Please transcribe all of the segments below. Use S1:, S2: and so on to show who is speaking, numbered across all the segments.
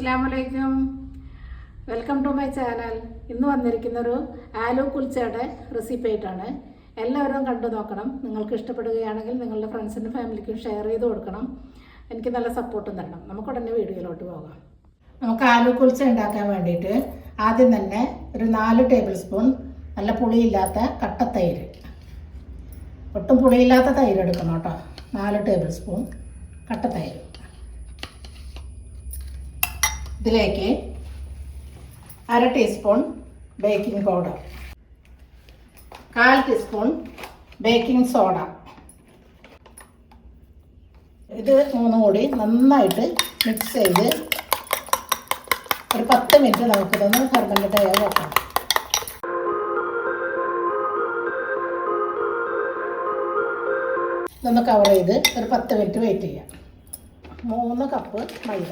S1: അസ്സാമലൈക്കും welcome to my channel ഇന്ന് വന്നിരിക്കുന്ന ഒരു ആലു കുൽച്ചയുടെ റെസിപ്പി ആയിട്ടാണ്. എല്ലാവരും കണ്ടു നോക്കണം. നിങ്ങൾക്ക് ഇഷ്ടപ്പെടുകയാണെങ്കിൽ നിങ്ങളുടെ ഫ്രണ്ട്സിനും ഫാമിലിക്കും ഷെയർ ചെയ്ത് കൊടുക്കണം. എനിക്ക് നല്ല സപ്പോർട്ടും തരണം. നമുക്ക് ഉടനെ വീഡിയോയിലോട്ട് പോകാം. നമുക്ക് ആലു കുൽച്ച ഉണ്ടാക്കാൻ വേണ്ടിയിട്ട് ആദ്യം തന്നെ ഒരു നാല് ടേബിൾ സ്പൂൺ നല്ല പുളിയില്ലാത്ത കട്ടത്തൈര് ഒട്ടും പുളിയില്ലാത്ത തൈര് എടുക്കണം കേട്ടോ. നാല് ടേബിൾ സ്പൂൺ കട്ടത്തൈര് ഇതിലേക്ക് അര ടീസ്പൂൺ ബേക്കിംഗ് പൗഡർ കാൽ ടീസ്പൂൺ ബേക്കിംഗ് സോഡ ഇത് മൂന്നും കൂടി നന്നായിട്ട് മിക്സ് ചെയ്ത് ഒരു പത്ത് മിനിറ്റ് നമുക്കിതൊന്ന് ഫെർമെന്റ് ചെയ്യാൻ വെക്കണം ഇതൊന്ന് കവർ ചെയ്ത് ഒരു പത്ത് മിനിറ്റ് വെയിറ്റ് ചെയ്യാം. മൂന്ന് കപ്പ് മൈദ.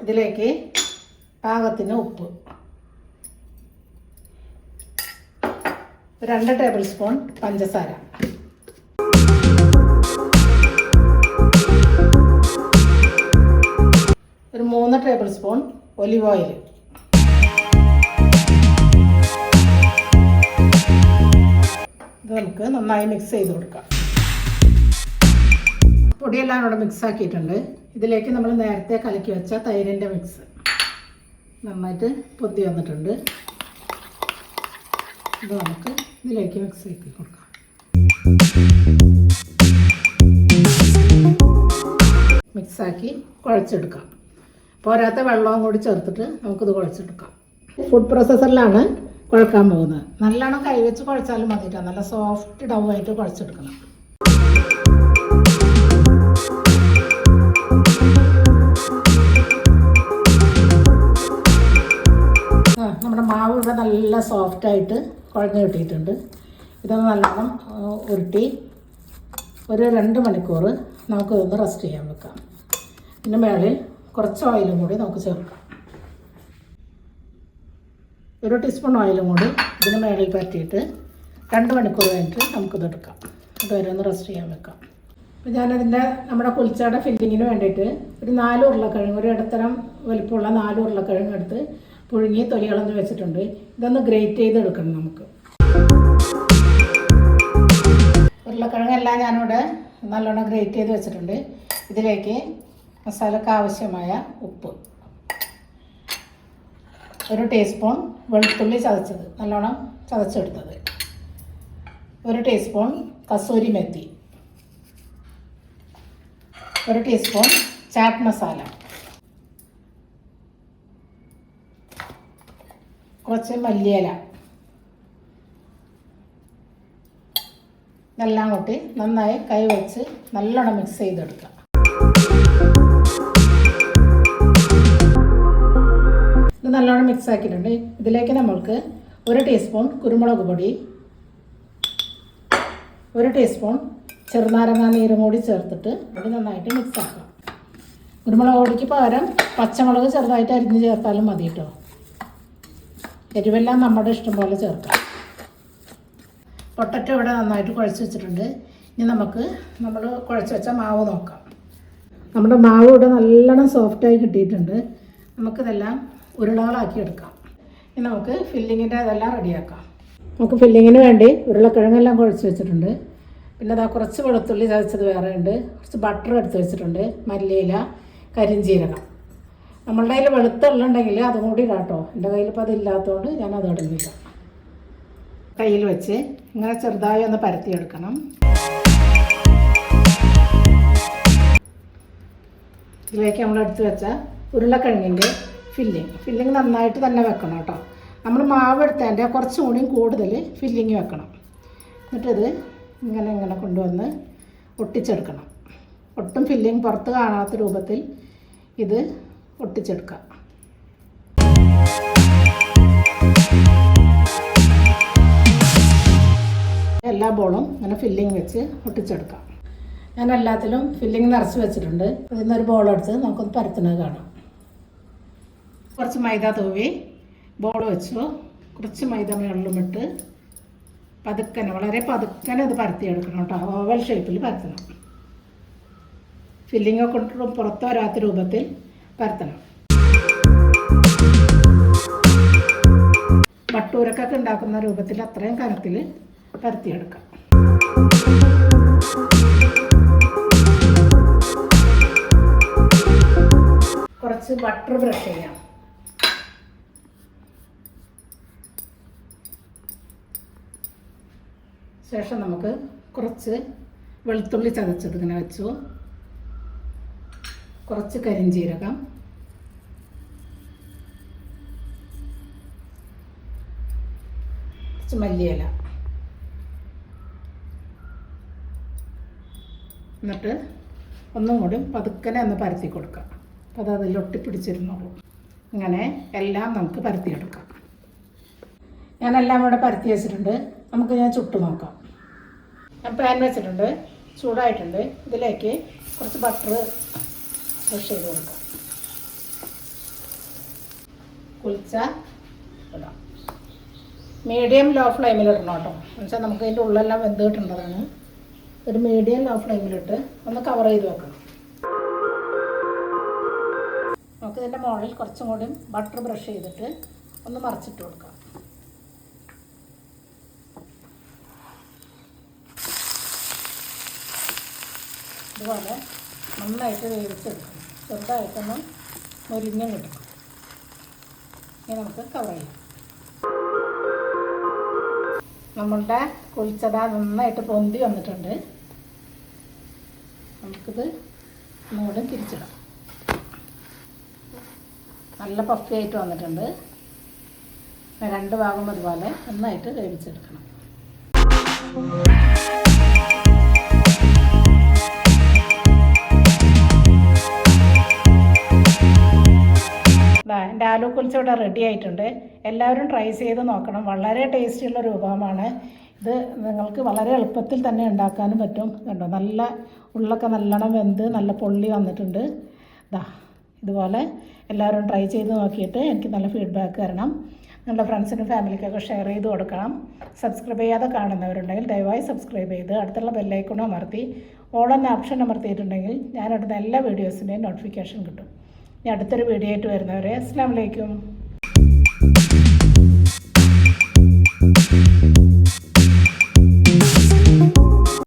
S1: ഇതിലേക്ക് പാകത്തിന് ഉപ്പ്. രണ്ട് ടേബിൾ സ്പൂൺ പഞ്ചസാര. ഒരു മൂന്ന് ടേബിൾ സ്പൂൺ ഒലിവ് ഓയിൽ. ഇത് നമുക്ക് നന്നായി മിക്സ് ചെയ്ത് കൊടുക്കാം. പൊടിയെല്ലാം കൂടെ മിക്സ് ആക്കിയിട്ടുണ്ട്. ഇതിലേക്ക് നമ്മൾ നേരത്തെ കലക്കി വെച്ച തൈരിന്റെ മിക്സ് നന്നായിട്ട് പൊത്തി വന്നിട്ടുണ്ട്. ഇത് നമുക്ക് ഇതിലേക്ക് മിക്സ് ആക്കി കൊടുക്കാം. മിക്സാക്കി കുഴച്ചെടുക്കാം. പോരാത്ത വെള്ളവും കൂടി ചേർത്തിട്ട് നമുക്കിത് കുഴച്ചെടുക്കാം. ഫുഡ് പ്രോസസ്സറിലാണ് കുഴക്കാൻ പോകുന്നത്. നല്ലോണം കൈവച്ച് കുഴച്ചാലും മതിയിട്ടാണ് നല്ല സോഫ്റ്റ് ഡൗ ആയിട്ട് കുഴച്ചെടുക്കണം. നമ്മുടെ മാവ് ഇവിടെ നല്ല സോഫ്റ്റായിട്ട് കുഴഞ്ഞ് കിട്ടിയിട്ടുണ്ട്. ഇതൊന്ന് നല്ലോണം ഉരുട്ടി ഒരു രണ്ട് മണിക്കൂർ നമുക്ക് ഇതൊന്ന് റെസ്റ്റ് ചെയ്യാൻ വെക്കാം. പിന്നെ മേളിൽ കുറച്ച് ഓയിലും കൂടി നമുക്ക് ചേർക്കാം. ഒരു ടീസ്പൂൺ ഓയിലും കൂടി ഇതിന് മേളിൽ പറ്റിയിട്ട് രണ്ട് മണിക്കൂർ കഴിഞ്ഞിട്ട് നമുക്കിത് എടുക്കാം അതുവരെ ഒന്ന് റെസ്റ്റ് ചെയ്യാൻ വെക്കാം. അപ്പോൾ ഞാനതിന്റെ നമ്മുടെ പുൽച്ചയുടെ ഫില്ലിങ്ങിന് വേണ്ടിയിട്ട് ഒരു നാല് ഉരുളക്കിഴങ്ങ് ഒരു ഇടത്തരം വലിപ്പമുള്ള നാല് ഉരുളക്കിഴങ്ങ് എടുത്ത് പുഴുങ്ങി തൊലികളഞ്ഞ് വെച്ചിട്ടുണ്ട്. ഇതൊന്ന് ഗ്രേറ്റ് ചെയ്ത് എടുക്കണം നമുക്ക്. ഉരുളക്കിഴങ്ങെല്ലാം ഞാനിവിടെ നല്ലോണം ഗ്രേറ്റ് ചെയ്ത് വെച്ചിട്ടുണ്ട്. ഇതിലേക്ക് മസാലക്ക് ആവശ്യമായ ഉപ്പ്. ഒരു ടീസ്പൂൺ വെളുത്തുള്ളി ചതച്ചത് നല്ലോണം ചതച്ചെടുത്തത്. ഒരു ടീസ്പൂൺ കസൂരി മെത്തി. ഒരു ടീസ്പൂൺ ചാറ്റ് മസാല കുറച്ച് മല്ലിയില. ഇതെല്ലാം കൂട്ടി നന്നായി കൈ വെച്ച് നല്ലോണം മിക്സ് ചെയ്തെടുക്കാം ഇത് നല്ലോണം മിക്സ് ആക്കിയിട്ടുണ്ട്. ഇതിലേക്ക് നമ്മൾക്ക് ഒരു ടീസ്പൂൺ കുരുമുളക് പൊടി ഒരു ടീസ്പൂൺ ചെറുനാരങ്ങ നീരും കൂടി ചേർത്തിട്ട് ഇത് നന്നായിട്ട് മിക്സ് ആക്കാം. കുരുമുളക് പൊടിക്ക് പകരം പച്ചമുളക് ചെറുതായിട്ട് അരിഞ്ഞ് ചേർത്താലും മതി കേട്ടോ എരിവെല്ലാം നമ്മുടെ ഇഷ്ടം പോലെ ചേർക്കാം. പൊട്ടറ്റോ ഇവിടെ നന്നായിട്ട് കുഴച്ച് വെച്ചിട്ടുണ്ട്. ഇനി നമുക്ക് നമ്മൾ കുഴച്ച് വെച്ച മാവ് നോക്കാം. നമ്മുടെ മാവ് ഇവിടെ നല്ലോണം സോഫ്റ്റായി കിട്ടിയിട്ടുണ്ട്. നമുക്കിതെല്ലാം ഉരുളകളാക്കി എടുക്കാം. ഇനി നമുക്ക് ഫില്ലിങ്ങിന്റെ ഇതെല്ലാം റെഡിയാക്കാം നമുക്ക് ഫില്ലിങ്ങിന് വേണ്ടി ഉരുളക്കിഴങ്ങെല്ലാം കുഴച്ച് വെച്ചിട്ടുണ്ട്. പിന്നെ അതാ കുറച്ച് വെളുത്തുള്ളി ചതച്ചത് വേറെ ഉണ്ട്. കുറച്ച് ബട്ടർ എടുത്ത് വെച്ചിട്ടുണ്ട്. മല്ലിയില കരിഞ്ചീരകം. നമ്മളുടെ കയ്യിൽ വെളുത്തുള്ള ഉണ്ടെങ്കിൽ അതും കൂടി ഇടാം കേട്ടോ എന്റെ കയ്യിൽ ഇപ്പോൾ അതില്ലാത്തതുകൊണ്ട് ഞാൻ അത് ഇടുന്നില്ല. കയ്യിൽ വെച്ച് ഇങ്ങനെ ചെറുതായി ഒന്ന് പരത്തിയെടുക്കണം ഇതിലേക്ക് നമ്മൾ എടുത്ത് വെച്ച ഉരുളക്കിഴങ്ങിന്റെ ഫില്ലിങ് ഫില്ലിങ് നന്നായിട്ട് തന്നെ വെക്കണം കേട്ടോ നമ്മൾ മാവ് എടുത്തതിന്റെ കുറച്ചും കൂടിയും കൂടുതൽ ഫില്ലിങ് വെക്കണം. എന്നിട്ടിത് ഇങ്ങനെ ഇങ്ങനെ കൊണ്ടുവന്ന് ഒട്ടിച്ചെടുക്കണം. ഒട്ടും ഫില്ലിങ് പുറത്ത് കാണാത്ത രൂപത്തിൽ ഇത് ഒട്ടിച്ചെടുക്കാം എല്ലാ ബോളും ഇങ്ങനെ ഫില്ലിങ് വെച്ച് ഒട്ടിച്ചെടുക്കാം ഞാൻ എല്ലാത്തിലും ഫില്ലിങ് നിറച്ച് വെച്ചിട്ടുണ്ട്. ഇതിൽ നിന്നൊരു ബോൾ എടുത്ത് നമുക്കൊന്ന് പരത്തുന്നത് കാണാം. കുറച്ച് മൈദ തൂവി ബോൾ വെച്ചു. കുറച്ച് മൈദ മുകളിലും ഇട്ട് പതുക്കനെ വളരെ പതുക്കനെ അത് പരത്തിയെടുക്കണം കേട്ടോ. ഓവൽ ഷേപ്പിൽ പരത്തണം. ഫില്ലിംഗ് ഒക്കെ പുറത്ത് വരാത്ത രൂപത്തിൽ പരത്തണം. വട്ടൂരക്കൊക്കെ ഉണ്ടാക്കുന്ന രൂപത്തിൽ അത്രയും കനത്തിൽ പരത്തിയെടുക്കാം. കുറച്ച് ബട്ടർ ബ്രഷ് ചെയ്യാം. ശേഷം നമുക്ക് കുറച്ച് വെളുത്തുള്ളി ചതച്ചത് ഇങ്ങനെ വെച്ചു. കുറച്ച് കരിഞ്ചീരകം. കുറച്ച് മല്ലിയില. എന്നിട്ട് ഒന്നും കൂടി പതുക്കനെ ഒന്ന് പരത്തി കൊടുക്കാം. അപ്പോൾ അത് അതിൽ ഒട്ടിപ്പിടിച്ചിരുന്നുള്ളൂ ഇങ്ങനെ എല്ലാം നമുക്ക് പരത്തിയെടുക്കാം. ഞാനെല്ലാം ഇവിടെ പരത്തി വെച്ചിട്ടുണ്ട്. നമുക്ക് ഞാൻ ചുട്ടു നോക്കാം. ഞാൻ പാൻ വെച്ചിട്ടുണ്ട് ചൂടായിട്ടുണ്ട്. ഇതിലേക്ക് കുറച്ച് ബട്ടർ ബ്രഷ് ചെയ്ത് കൊടുക്കാം. കുളിച്ച മീഡിയം ലോ ഫ്ലെയിമിൽ ഇടണം കേട്ടോ. എന്നുവെച്ചാൽ നമുക്ക് ഇതിന്റെ ഉള്ളെല്ലാം വെന്ത് കിട്ടേണ്ടതാണ് ഒരു മീഡിയം ലോ ഫ്ലെയിമിലിട്ട് ഒന്ന് കവർ ചെയ്ത് വെക്കണം. നമുക്ക് ഇതിന്റെ മുകളിൽ കുറച്ചും കൂടി ബട്ടർ ബ്രഷ് ചെയ്തിട്ട് ഒന്ന് മറിച്ചിട്ട് കൊടുക്കാം. ഇതുപോലെ നന്നായിട്ട് വേവിച്ചെടുക്കണം ചെറുതായിട്ടൊന്ന് മുരിഞ്ഞും കിട്ടണം ഇനി നമുക്ക് കവർ ചെയ്യാം. നമ്മളുടെ കുളിച്ചത നന്നായിട്ട് പൊന്തി വന്നിട്ടുണ്ട്. നമുക്കിത് ഒന്നുകൂടെ തിരിച്ചിടാം. നല്ല പഫി ആയിട്ട് വന്നിട്ടുണ്ട്. രണ്ട് ഭാഗം അതുപോലെ നന്നായിട്ട് വേവിച്ചെടുക്കണം. എന്റെ കുൽച്ച ഇവിടെ റെഡി ആയിട്ടുണ്ട്. എല്ലാവരും ട്രൈ ചെയ്ത് നോക്കണം. വളരെ ടേസ്റ്റിയുള്ള ഒരു വിഭവമാണ്. ഇത് നിങ്ങൾക്ക് വളരെ എളുപ്പത്തിൽ തന്നെ ഉണ്ടാക്കാനും പറ്റും. കണ്ടോ? നല്ല ഉള്ളൊക്കെ നല്ലോണം വെന്ത് നല്ല പൊള്ളി വന്നിട്ടുണ്ട്. ദാ ഇതുപോലെ എല്ലാവരും ട്രൈ ചെയ്ത് നോക്കിയിട്ട് എനിക്ക് നല്ല ഫീഡ്ബാക്ക് തരണം. നിങ്ങളുടെ ഫ്രണ്ട്സിനും ഫാമിലിക്കൊക്കെ ഷെയർ ചെയ്ത് കൊടുക്കണം. സബ്സ്ക്രൈബ് ചെയ്യാതെ കാണുന്നവരുണ്ടെങ്കിൽ ദയവായി സബ്സ്ക്രൈബ് ചെയ്ത് അടുത്തുള്ള ബെല്ലൈക്കണും അമർത്തി ഓൾ എന്ന ഓപ്ഷൻ അമർത്തിയിട്ടുണ്ടെങ്കിൽ അടുത്ത എല്ലാ വീഡിയോസിന്റെയും നോട്ടിഫിക്കേഷൻ കിട്ടും. ഇനി അടുത്തൊരു വീഡിയോ ആയിട്ട് വരുന്നവരെ അസ്സാം വലൈക്കും